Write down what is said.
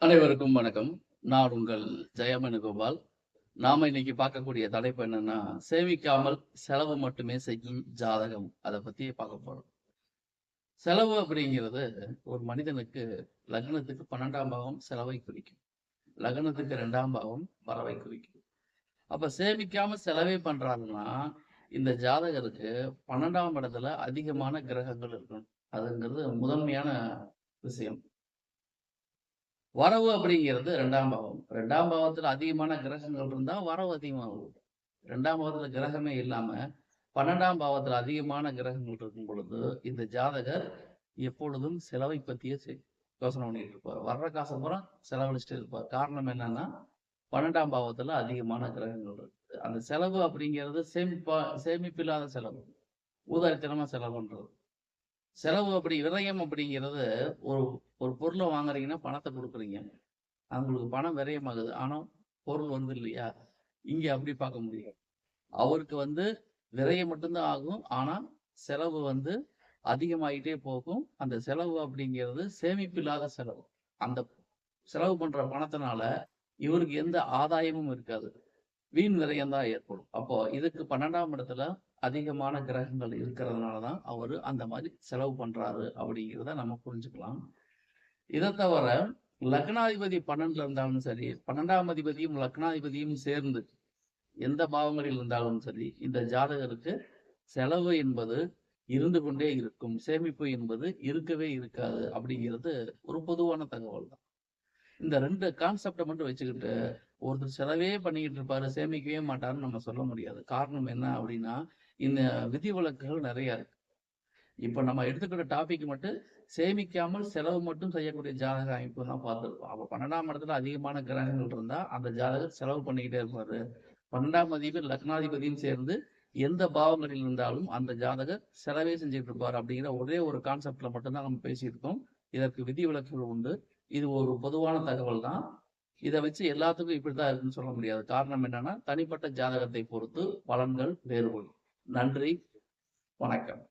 அனைவருக்கும் வணக்கம். நான் உங்கள் ஜெயமேனுகோபால். நாம இன்னைக்கு பார்க்கக்கூடிய தலைப்பு என்னன்னா, சேமிக்காமல் செலவு மட்டுமே செய்யும் ஜாதகம். அதை பத்தி பார்க்க போறோம். செலவு அப்படிங்கிறது ஒரு மனிதனுக்கு லக்னத்துக்கு 12ஆம் பாவம் செலவை குறிக்கும். லக்னத்துக்கு ரெண்டாம் பாவம் வரவை குறிக்கும். அப்ப சேமிக்காம செலவே பண்றாருன்னா, இந்த ஜாதகருக்கு 12ஆம் இடத்துல அதிகமான கிரகங்கள் இருக்கணும். அதுங்கிறது முதன்மையான விஷயம். வரவு அப்படிங்கிறது ரெண்டாம் பாவம். ரெண்டாம் பாவத்தில் அதிகமான கிரகங்கள் இருந்தால் வரவு அதிகமாகும். ரெண்டாம் பாவத்தில் கிரகமே இல்லாமல் பன்னெண்டாம் பாவத்தில் அதிகமான கிரகங்கள் இருக்கும் பொழுது, இந்த ஜாதகர் எப்பொழுதும் செலவை பற்றியே யோசனை பண்ணிட்டு இருப்பார். வர்ற காசு பூரா செலவழிச்சுட்டு இருப்பார். காரணம் என்னன்னா, பன்னெண்டாம் பாவத்தில் அதிகமான கிரகங்கள் இருக்கு. அந்த செலவு அப்படிங்கிறது சேமிப்பா சேமிப்பில்லாத செலவு. ஊதாரித்தனமாக செலவுன்றது செலவு அப்படி விரயம் அப்படிங்கிறது ஒரு ஒரு பொருளை வாங்குறீங்கன்னா பணத்தை கொடுக்குறீங்க அவங்களுக்கு பணம் விரயமாகுது. ஆனால் பொருள் வந்து இல்லையா? இங்கே அப்படி பார்க்க முடியும் அவருக்கு வந்து விரயம் மட்டும்தான் ஆகும். ஆனால் செலவு வந்து அதிகமாகிட்டே போகும். அந்த செலவு அப்படிங்கிறது சேமிப்பு இல்லாத செலவு. அந்த செலவு பண்ற பணத்தினால இவருக்கு எந்த ஆதாயமும் இருக்காது. வீண் விரயம் தான் ஏற்படும். அப்போ இதுக்கு 12ஆம் இடத்துல அதிகமான கிரகங்கள் இருக்கிறதுனால தான் அவரு அந்த மாதிரி செலவு பண்றாரு அப்படிங்கிறத நம்ம புரிஞ்சுக்கலாம். இதை தவிர லக்னாதிபதி 12ல இருந்தாலும் சரி, 12ஆம் அதிபதியும் லக்னாதிபதியும் சேர்ந்து எந்த பாவங்களில் இருந்தாலும் சரி, இந்த ஜாதகருக்கு செலவு என்பது இருந்து கொண்டே இருக்கும். சேமிப்பு என்பது இருக்கவே இருக்காது அப்படிங்கிறது ஒரு பொதுவான தகவல் தான். இந்த ரெண்டு கான்செப்டை மட்டும் வச்சுக்கிட்டு, ஒருத்தர் செலவே பண்ணிக்கிட்டு இருப்பாரு, சேமிக்கவே மாட்டாருன்னு நம்ம சொல்ல முடியாது. காரணம் என்ன அப்படின்னா, இந்த விதிவிலக்குகள் நிறைய இருக்கு. இப்ப நம்ம எடுத்துக்கிட்ட டாபிக் மட்டும் சேமிக்காமல் செலவு மட்டும் செய்யக்கூடிய ஜாதக அமைப்பு தான் பார்த்திருக்கோம். அப்ப 12ஆம் இடத்துல அதிகமான கிரகங்கள் இருந்தா, அந்த ஜாதகர் செலவு பண்ணிக்கிட்டே இருப்பாரு. பன்னெண்டாம் அதிபர் லக்னாதிபதியும் சேர்ந்து எந்த பாவங்களில் இருந்தாலும் அந்த ஜாதகர் செலவே செஞ்சுட்டு இருப்பார் அப்படிங்கிற ஒரே ஒரு கான்செப்ட்ல மட்டும் தான் நம்ம பேசியிருக்கோம். இதற்கு விதிவிலக்குகள் உண்டு. இது ஒரு பொதுவான தகவல் தான். இதை வச்சு எல்லாத்துக்கும் இப்படிதான் இருக்குன்னு சொல்ல முடியாது. காரணம் என்னன்னா, தனிப்பட்ட ஜாதகத்தை பொறுத்து பலன்கள் வேறுபடும். நன்றி, வணக்கம்.